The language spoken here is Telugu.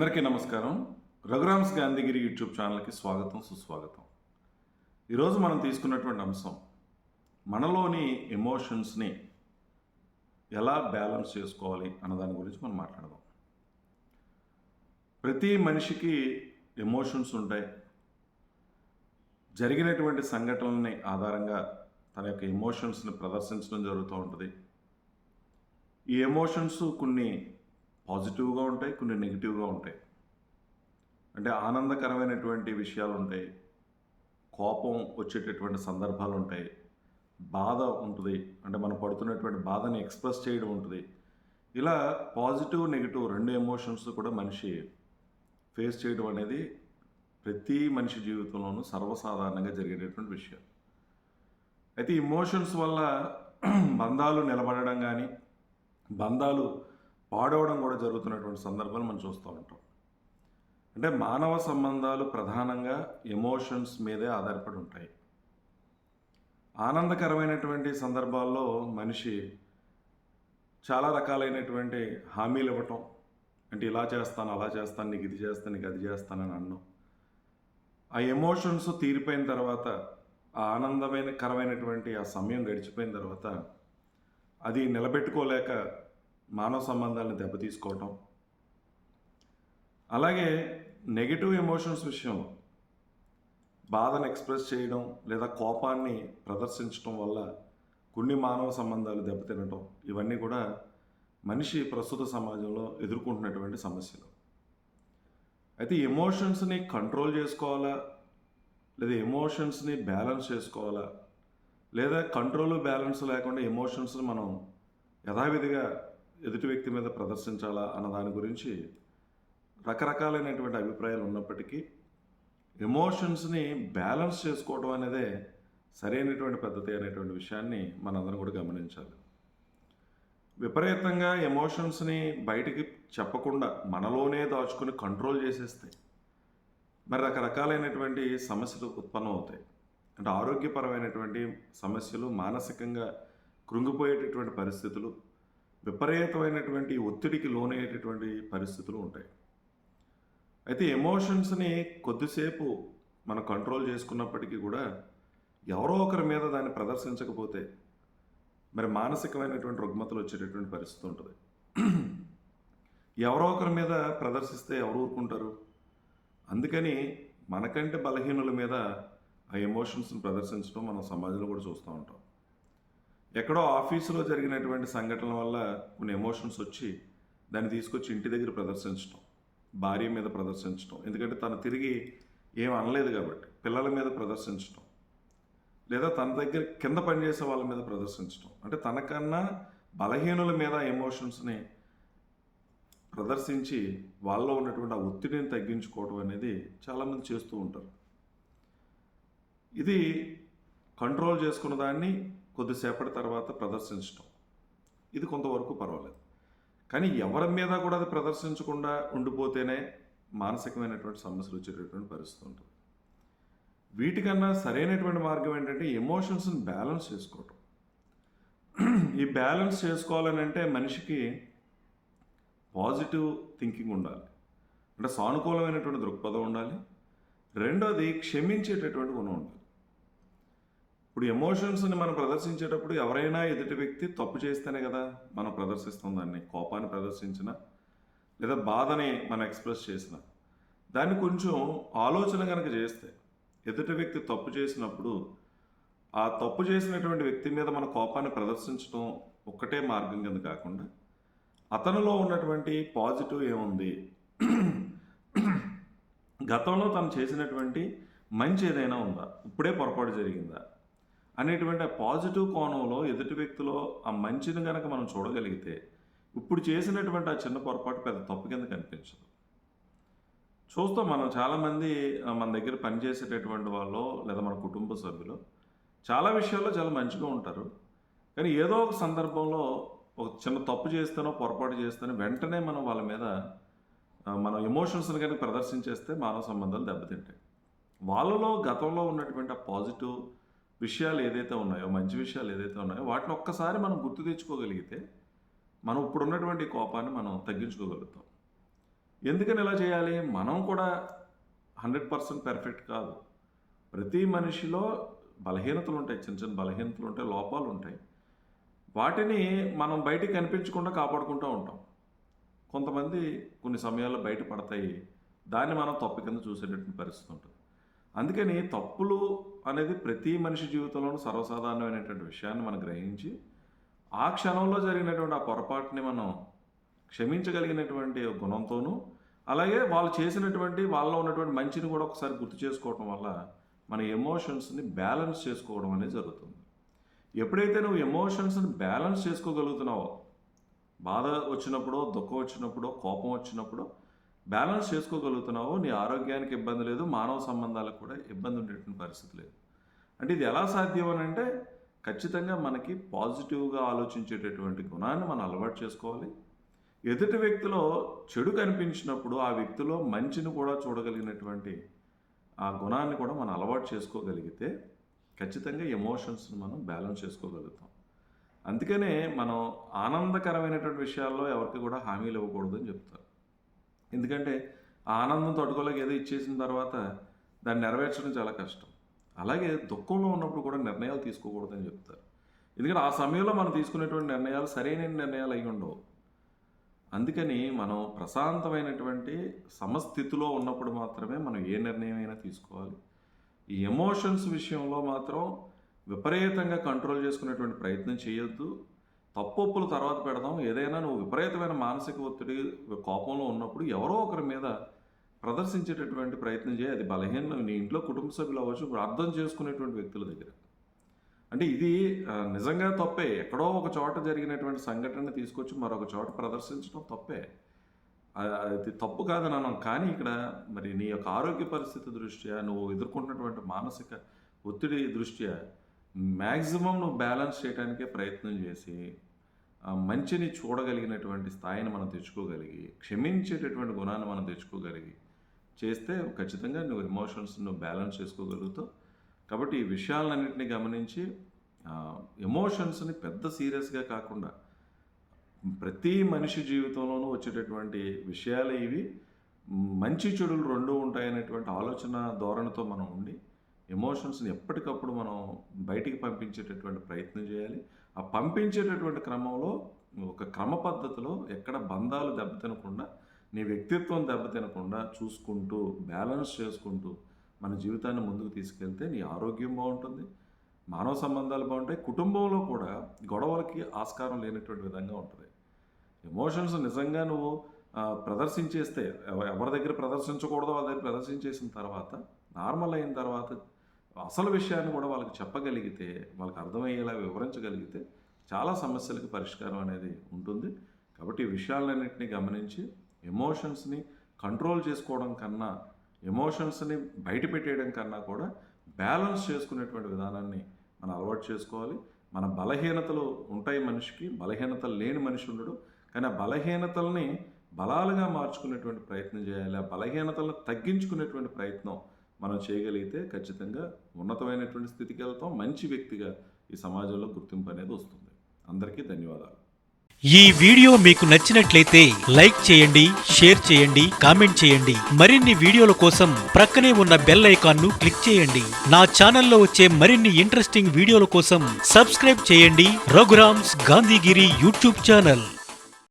అందరికీ నమస్కారం. రఘురామ్స్ గాంధీగిరి యూట్యూబ్ ఛానల్కి స్వాగతం సుస్వాగతం. ఈరోజు మనం తీసుకున్నటువంటి అంశం మనలోని ఎమోషన్స్ని ఎలా బ్యాలెన్స్ చేసుకోవాలి అన్న దాని గురించి మనం మాట్లాడదాం. ప్రతి మనిషికి ఎమోషన్స్ ఉంటాయి. జరిగినటువంటి సంఘటనల్ని ఆధారంగా తన యొక్క ఎమోషన్స్ని ప్రదర్శించడం జరుగుతూ ఉంటుంది. ఈ ఎమోషన్స్ కొన్ని పాజిటివ్గా ఉంటాయి కొన్ని నెగిటివ్గా ఉంటాయి. అంటే ఆనందకరమైనటువంటి విషయాలు ఉంటాయి. కోపం వచ్చేటటువంటి సందర్భాలు ఉంటాయి. బాధ ఉంటుంది. అంటే మనం పడుతున్నటువంటి బాధని ఎక్స్ప్రెస్ చేయడం ఉంటుంది. ఇలా పాజిటివ్ నెగిటివ్ రెండు ఎమోషన్స్ కూడా మనిషి ఫేస్ చేయడం అనేది ప్రతి మనిషి జీవితంలోనూ సర్వసాధారణంగా జరిగేటటువంటి విషయం. అయితే ఇమోషన్స్ వల్ల బంధాలు నిలబడడం కానీ బంధాలు పాడవడం కూడా జరుగుతున్నటువంటి సందర్భాలు మనం చూస్తూ ఉంటాం. అంటే మానవ సంబంధాలు ప్రధానంగా ఎమోషన్స్ మీదే ఆధారపడి ఉంటాయి. ఆనందకరమైనటువంటి సందర్భాల్లో మనిషి చాలా రకాలైనటువంటి హామీలు ఇవ్వటం. అంటే ఇలా చేస్తాను అలా చేస్తాను నీకు ఇది చేస్తాను నీకు అది చేస్తానని అన్నాం. ఆ ఎమోషన్స్ తీరిపోయిన తర్వాత ఆ ఆనందమైన కరమైనటువంటి ఆ సమయం గడిచిపోయిన తర్వాత అది నిలబెట్టుకోలేక మానవ సంబంధాలను దెబ్బతీసుకోవటం. అలాగే నెగిటివ్ ఎమోషన్స్ విషయంలో బాధను ఎక్స్ప్రెస్ చేయడం లేదా కోపాన్ని ప్రదర్శించడం వల్ల కొన్ని మానవ సంబంధాలు దెబ్బతినటం ఇవన్నీ కూడా మనిషి ప్రస్తుత సమాజంలో ఎదుర్కొంటున్నటువంటి సమస్యలు. అయితే ఎమోషన్స్ని కంట్రోల్ చేసుకోవాలా? లేదా ఎమోషన్స్ని బ్యాలెన్స్ చేసుకోవాలా? లేదా కంట్రోల్ బ్యాలెన్స్ లేకుండా ఎమోషన్స్ని మనం యథావిధిగా ఎదుటి వ్యక్తి మీద ప్రదర్శించాలా అన్న దాని గురించి రకరకాలైనటువంటి అభిప్రాయాలు ఉన్నప్పటికీ ఎమోషన్స్ని బ్యాలెన్స్ చేసుకోవడం అనేదే సరైనటువంటి పద్ధతి అనేటువంటి విషయాన్ని మనందరం కూడా గమనించాలి. విపరీతంగా ఎమోషన్స్ని బయటికి చెప్పకుండా మనలోనే దాచుకుని కంట్రోల్ చేసేస్తాయి మరి రకరకాలైనటువంటి సమస్యలు ఉత్పన్నం అవుతాయి. అంటే ఆరోగ్యపరమైనటువంటి సమస్యలు మానసికంగా కృంగిపోయేటటువంటి పరిస్థితులు విపరీతమైనటువంటి ఒత్తిడికి లోనయ్యేటటువంటి పరిస్థితులు ఉంటాయి. అయితే ఎమోషన్స్ని కొద్దిసేపు మనం కంట్రోల్ చేసుకున్నప్పటికీ కూడా ఎవరో ఒకరి మీద దాన్ని ప్రదర్శించకపోతే మరి మానసికమైనటువంటి రుగ్మతలు వచ్చేటటువంటి పరిస్థితి ఉంటుంది. ఎవరో ఒకరి మీద ప్రదర్శిస్తే ఎవరు ఊరుకుంటారు? అందుకని మనకంటే బలహీనుల మీద ఆ ఎమోషన్స్ని ప్రదర్శించడం మనం సమాజంలో కూడా చూస్తూ ఉంటాం. ఎక్కడో ఆఫీసులో జరిగినటువంటి సంఘటనల వల్ల కొన్ని ఎమోషన్స్ వచ్చి దాన్ని తీసుకొచ్చి ఇంటి దగ్గర ప్రదర్శించడం భార్య మీద ప్రదర్శించడం ఎందుకంటే తను తిరిగి ఏం అనలేదు కాబట్టి పిల్లల మీద ప్రదర్శించడం లేదా తన దగ్గర కింద పనిచేసే వాళ్ళ మీద ప్రదర్శించడం అంటే తనకన్నా బలహీనుల మీద ఎమోషన్స్ని ప్రదర్శించి వాళ్ళలో ఉన్నటువంటి ఆ ఒత్తిడిని తగ్గించుకోవడం అనేది చాలామంది చేస్తూ ఉంటారు. ఇది కంట్రోల్ చేసుకున్న దాన్ని కొద్దిసేపటి తర్వాత ప్రదర్శించడం ఇది కొంతవరకు పర్వాలేదు. కానీ ఎవరి మీద కూడా అది ప్రదర్శించకుండా ఉండిపోతేనే మానసికమైనటువంటి సమస్యలు వచ్చేటటువంటి పరిస్థితి ఉంటుంది. వీటికన్నా సరైనటువంటి మార్గం ఏంటంటే ఎమోషన్స్ని బ్యాలెన్స్ చేసుకోవటం. ఈ బ్యాలెన్స్ చేసుకోవాలని అంటే మనిషికి పాజిటివ్ థింకింగ్ ఉండాలి. అంటే సానుకూలమైనటువంటి దృక్పథం ఉండాలి. రెండోది క్షమించేటటువంటి గుణం ఉండాలి. ఇప్పుడు ఎమోషన్స్ని మనం ప్రదర్శించేటప్పుడు ఎవరైనా ఎదుటి వ్యక్తి తప్పు చేస్తేనే కదా మనం ప్రదర్శిస్తాం దాన్ని కోపాన్ని ప్రదర్శించిన లేదా బాధని మనం ఎక్స్ప్రెస్ చేసిన. దాన్ని కొంచెం ఆలోచన కనుక చేస్తే ఎదుటి వ్యక్తి తప్పు చేసినప్పుడు ఆ తప్పు చేసినటువంటి వ్యక్తి మీద మన కోపాన్ని ప్రదర్శించడం ఒక్కటే మార్గం కింద కాకుండా అతనిలో ఉన్నటువంటి పాజిటివ్ ఏముంది? గతంలో తను చేసినటువంటి మంచి ఏదైనా ఉందా? ఇప్పుడే పొరపాటు జరిగిందా? అనేటువంటి పాజిటివ్ కోణంలో ఎదుటి వ్యక్తిలో ఆ మంచిని కనుక మనం చూడగలిగితే ఇప్పుడు చేసినటువంటి ఆ చిన్న పొరపాటు పెద్ద తప్పు కింద కనిపించదు. చూస్తాం మనం చాలామంది మన దగ్గర పనిచేసేటటువంటి వాళ్ళు లేదా మన కుటుంబ సభ్యులు చాలా విషయాల్లో చాలా మంచిగా ఉంటారు. కానీ ఏదో ఒక సందర్భంలో ఒక చిన్న తప్పు చేస్తేనో పొరపాటు చేస్తేనో వెంటనే మనం వాళ్ళ మీద మన ఎమోషన్స్ని కనుక ప్రదర్శించేస్తే మానవ సంబంధాలు దెబ్బతింటాయి. వాళ్ళలో గతంలో ఉన్నటువంటి ఆ పాజిటివ్ విషయాలు ఏదైతే ఉన్నాయో మంచి విషయాలు ఏదైతే ఉన్నాయో వాటిని ఒక్కసారి మనం గుర్తు తెచ్చుకోగలిగితే మనం ఇప్పుడు ఉన్నటువంటి కోపాన్ని మనం తగ్గించుకోగలుగుతాం. ఎందుకని ఇలా చేయాలి? మనం కూడా హండ్రెడ్ పర్సెంట్ పెర్ఫెక్ట్ కాదు. ప్రతి మనిషిలో బలహీనతలు ఉంటాయి చిన్న చిన్న బలహీనతలు ఉంటాయి లోపాలు ఉంటాయి. వాటిని మనం బయటికి కనిపించకుండా కాపాడుకుంటూ ఉంటాం. కొంతమంది కొన్ని సమయాల్లో బయట పడతాయి దాన్ని మనం తప్పు కింద చూసేటటువంటి పరిస్థితి ఉంటుంది. అందుకని తప్పులు అనేది ప్రతి మనిషి జీవితంలోనూ సర్వసాధారణమైనటువంటి విషయాన్ని మనం గ్రహించి ఆ క్షణంలో జరిగినటువంటి ఆ పొరపాటుని మనం క్షమించగలిగినటువంటి గుణంతోనూ అలాగే వాళ్ళు చేసినటువంటి వాళ్ళలో ఉన్నటువంటి మంచిని కూడా ఒకసారి గుర్తు చేసుకోవటం వల్ల మన ఎమోషన్స్ని బ్యాలెన్స్ చేసుకోవడం అనేది జరుగుతుంది. ఎప్పుడైతే నువ్వు ఎమోషన్స్ని బ్యాలెన్స్ చేసుకోగలుగుతున్నావో బాధ వచ్చినప్పుడో దుఃఖం వచ్చినప్పుడో కోపం వచ్చినప్పుడో బ్యాలెన్స్ చేసుకోగలుగుతున్నావో నీ ఆరోగ్యానికి ఇబ్బంది లేదు మానవ సంబంధాలకు కూడా ఇబ్బంది ఉండేటువంటి పరిస్థితి లేదు. అంటే ఇది ఎలా సాధ్యం అని అంటే ఖచ్చితంగా మనకి పాజిటివ్గా ఆలోచించేటటువంటి గుణాన్ని మనం అలవాటు చేసుకోవాలి. ఎదుటి వ్యక్తిలో చెడు కనిపించినప్పుడు ఆ వ్యక్తిలో మంచిని కూడా చూడగలిగినటువంటి ఆ గుణాన్ని కూడా మనం అలవాటు చేసుకోగలిగితే ఖచ్చితంగా ఎమోషన్స్ని మనం బ్యాలెన్స్ చేసుకోగలుగుతాం. అందుకనే మనం ఆనందకరమైనటువంటి విషయాల్లో ఎవరికి కూడా హామీలు ఇవ్వకూడదు అని చెప్తారు. ఎందుకంటే ఆ ఆనందం తట్టుకోలేక ఏదో ఇచ్చేసిన తర్వాత దాన్ని నెరవేర్చడం చాలా కష్టం. అలాగే దుఃఖంలో ఉన్నప్పుడు కూడా నిర్ణయాలు తీసుకోకూడదని చెప్తారు. ఎందుకంటే ఆ సమయంలో మనం తీసుకునేటువంటి నిర్ణయాలు సరైన నిర్ణయాలు అయి ఉండవు. అందుకని మనం ప్రశాంతమైనటువంటి సమస్థితిలో ఉన్నప్పుడు మాత్రమే మనం ఏ నిర్ణయం అయినా తీసుకోవాలి. ఈ ఎమోషన్స్ విషయంలో మాత్రం విపరీతంగా కంట్రోల్ చేసుకునేటువంటి ప్రయత్నం చేయొద్దు. తప్పొప్పులు తర్వాత పెడదాం. ఏదైనా నువ్వు విపరీతమైన మానసిక ఒత్తిడి కోపంలో ఉన్నప్పుడు ఎవరో ఒకరి మీద ప్రదర్శించేటటువంటి ప్రయత్నం చేయి. అది బలహీన నీ ఇంట్లో కుటుంబ సభ్యులు అవ్వచ్చు ఇప్పుడు అర్థం చేసుకునేటువంటి వ్యక్తుల దగ్గర. అంటే ఇది నిజంగా తప్పే. ఎక్కడో ఒక చోట జరిగినటువంటి సంఘటన తీసుకొచ్చి మరొక చోట ప్రదర్శించడం తప్పే. అది తప్పు కాదని అన్నాం. కానీ ఇక్కడ మరి నీ యొక్క ఆరోగ్య పరిస్థితి దృష్ట్యా నువ్వు ఎదుర్కొంటున్నటువంటి మానసిక ఒత్తిడి దృష్ట్యా మ్యాక్సిమం నువ్వు బ్యాలెన్స్ చేయడానికే ప్రయత్నం చేసి మంచిని చూడగలిగినటువంటి స్థాయిని మనం తెచ్చుకోగలిగి క్షమించేటటువంటి గుణాన్ని మనం తెచ్చుకోగలిగి చేస్తే ఖచ్చితంగా నువ్వు ఎమోషన్స్ నువ్వు బ్యాలెన్స్ చేసుకోగలుగుతావు. కాబట్టి ఈ విషయాలన్నింటినీ గమనించి ఎమోషన్స్ని పెద్ద సీరియస్గా కాకుండా ప్రతి మనిషి జీవితంలోనూ వచ్చేటటువంటి విషయాలు ఇవి. మంచి చెడులు రెండూ ఉంటాయనేటువంటి ఆలోచన ధోరణితో మనం ఉండి ఎమోషన్స్ని ఎప్పటికప్పుడు మనం బయటికి పంపించేటటువంటి ప్రయత్నం చేయాలి. ఆ పంపించేటటువంటి క్రమంలో ఒక క్రమ పద్ధతిలో ఎక్కడ బంధాలు దెబ్బతినకుండా నీ వ్యక్తిత్వం దెబ్బతినకుండా చూసుకుంటూ బ్యాలెన్స్ చేసుకుంటూ మన జీవితాన్ని ముందుకు తీసుకెళ్తే నీ ఆరోగ్యం బాగుంటుంది మానవ సంబంధాలు బాగుంటాయి కుటుంబంలో కూడా గొడవలకి ఆస్కారం లేనటువంటి విధంగా ఉంటుంది. ఎమోషన్స్ నిజంగా నువ్వు ప్రదర్శించేస్తే ఎవరి దగ్గర ప్రదర్శించకూడదో వాళ్ళ దగ్గర ప్రదర్శించేసిన తర్వాత నార్మల్ అయిన తర్వాత అసలు విషయాన్ని కూడా వాళ్ళకి చెప్పగలిగితే వాళ్ళకి అర్థమయ్యేలా వివరించగలిగితే చాలా సమస్యలకు పరిష్కారం అనేది ఉంటుంది. కాబట్టి ఈ విషయాలన్నింటినీ గమనించి ఎమోషన్స్ని కంట్రోల్ చేసుకోవడం కన్నా ఎమోషన్స్ని బయట పెట్టేయడం కన్నా కూడా బ్యాలెన్స్ చేసుకునేటువంటి విధానాన్ని మనం అలవాటు చేసుకోవాలి. మన బలహీనతలు ఉంటాయి మనిషికి బలహీనతలు లేని మనిషి ఉండడు. కానీ ఆ బలహీనతల్ని బలాలుగా మార్చుకునేటువంటి ప్రయత్నం చేయాలి. ఆ బలహీనతలను తగ్గించుకునేటువంటి ప్రయత్నం మనం చేయగలిగితే ఖచ్చితంగా ఉన్నతమైనటువంటి స్థితికి వెళ్తాం మంచి వ్యక్తిగా ఈ సమాజంలో గుర్తింపు అనేది వస్తుంది. అందరికీ ధన్యవాదాలు. ఈ వీడియో మీకు నచ్చినట్లయితే లైక్ చేయండి షేర్ చేయండి కామెంట్ చేయండి. మరిన్ని వీడియోల కోసం ప్రక్కనే ఉన్న బెల్ ఐకాన్ను క్లిక్ చేయండి. నా ఛానల్లో వచ్చే మరిన్ని ఇంట్రెస్టింగ్ వీడియోల కోసం సబ్స్క్రైబ్ చేయండి. Raghuram's Gandhigiri YouTube channel.